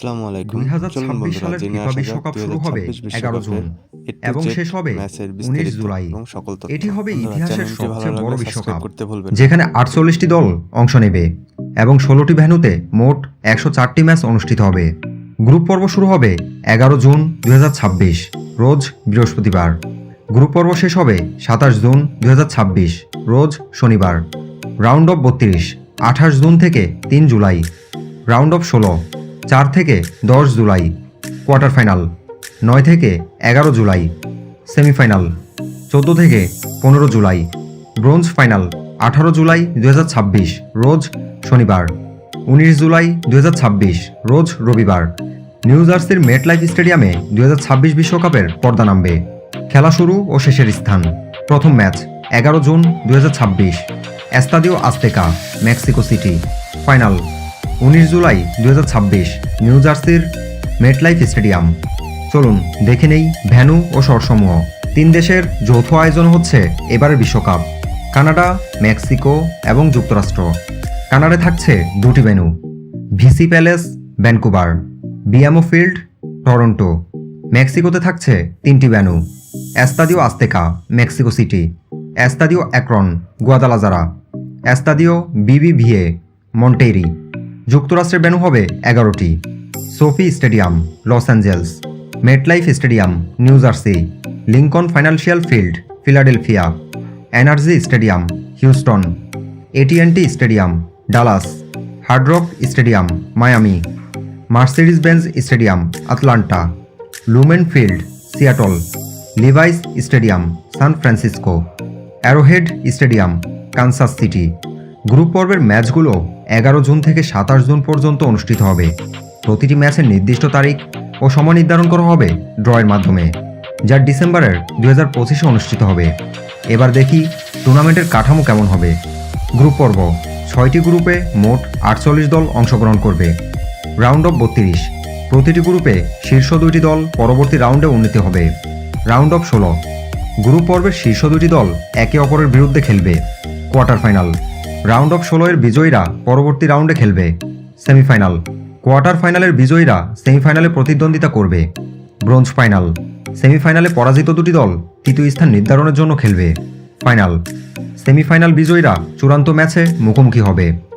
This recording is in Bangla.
আসসালামু আলাইকুম। চলুন বন্ধুরা জেনে ফিফা আসা যাক বিশ্বকাপ শুরু হবে 2026 জুন বিশ্বকাপের A to এবং শেষ হবে উনিশ বিস্তারিত জুলাই। এবং সকল তথ্য। এটি হবে ইতিহাসের সবচেয়ে বড় বিশ্বকাপ করতে ভুলবেন যেখানে আটচল্লিশটি দল অংশ নেবে এবং ষোলোটি ভেন্যুতে মোট একশো চারটি ম্যাচ অনুষ্ঠিত হবে। গ্রুপ পর্ব শুরু হবে এগারো জুন দুই হাজার ছাব্বিশ রোজ বৃহস্পতিবার। গ্রুপ পর্ব শেষ হবে সাতাশ জুন দুই হাজার ছাব্বিশ রোজ শনিবার। রাউন্ড অফ বত্রিশ আঠাশ জুন থেকে তিন জুলাই। রাউন্ড অফ ষোলো চার থেকে দশ জুলাই, কোয়ার্টার ফাইনাল, নয় থেকে এগারো জুলাই, সেমিফাইনাল, চোদ্দ থেকে পনেরো জুলাই, ব্রোঞ্জ ফাইনাল, আঠারো জুলাই দু হাজার ছাব্বিশ, রোজ শনিবার, উনিশ জুলাই দু হাজার ছাব্বিশ, রোজ রবিবার, নিউ জার্সির মেট লাইফ স্টেডিয়ামে দু বিশ্বকাপের পর্দা নামবে। খেলা শুরু ও শেষের স্থান। প্রথম ম্যাচ, এগারো জুন দু হাজার ছাব্বিশ, Estadio Azteca, Mexico City. Final. উনিশ জুলাই দু হাজার ছাব্বিশ, নিউ জার্সির মেটলাইফ স্টেডিয়াম। চলুন, দেখে নেই ভ্যানু ও শহরসমূহ তিন দেশের যৌথ আয়োজন হচ্ছে এবারের বিশ্বকাপ, কানাডা, মেক্সিকো এবং যুক্তরাষ্ট্র। কানাডায় থাকছে দুটি venue BC Palace, Vancouver BMO Field, Toronto. মেক্সিকোতে থাকছে তিনটি venue Estadio Azteca, Mexico City, Estadio Akron, Guadalajara. Estadio BBVA Monterrey যুক্তরাষ্ট্রের ভেন্যু হবে এগারোটি। SoFi stadium, Los Angeles. MetLife stadium, New Jersey. Lincoln Financial Field, Philadelphia. Energy stadium, Houston. এটিএনটি stadium, Dallas. Hard Rock stadium, Miami. Mercedes Benz stadium, Atlanta. Lumen Field, Seattle. Levi's stadium, San Francisco. Arrowhead stadium, Kansas City. Group পর্বের ম্যাচগুলো এগারো জুন থেকে সাতাশ জুন পর্যন্ত অনুষ্ঠিত হবে। প্রতিটি ম্যাচের নির্দিষ্ট তারিখ ও সময় নির্ধারণ করা হবে ড্রয়ের মাধ্যমে, যা ডিসেম্বরের দুই হাজার পঁচিশে অনুষ্ঠিত হবে। এবার দেখি টুর্নামেন্টের কাঠামো কেমন হবে। গ্রুপ পর্ব, ছয়টি গ্রুপে মোট আটচল্লিশ দল অংশগ্রহণ করবে। রাউন্ড অফ বত্রিশ, প্রতিটি গ্রুপে শীর্ষ দুইটি দল পরবর্তী রাউন্ডে উন্নীত হবে। রাউন্ড অফ ষোলো, গ্রুপ পর্বের শীর্ষ দুটি দল একে অপরের বিরুদ্ধে খেলবে। কোয়ার্টার ফাইনাল রাউন্ড অফ ষোলোয়ের বিজয়ীরা পরবর্তী রাউন্ডে খেলবে। সেমিফাইনাল। কোয়ার্টার ফাইনালের বিজয়ীরা সেমিফাইনালে প্রতিদ্বন্দ্বিতা করবে। Bronze final. সেমিফাইনালে পরাজিত দুটি দল তৃতীয় স্থান নির্ধারণের জন্য খেলবে। ফাইনাল। সেমিফাইনাল বিজয়ীরা চূড়ান্ত ম্যাচে মুখোমুখি হবে।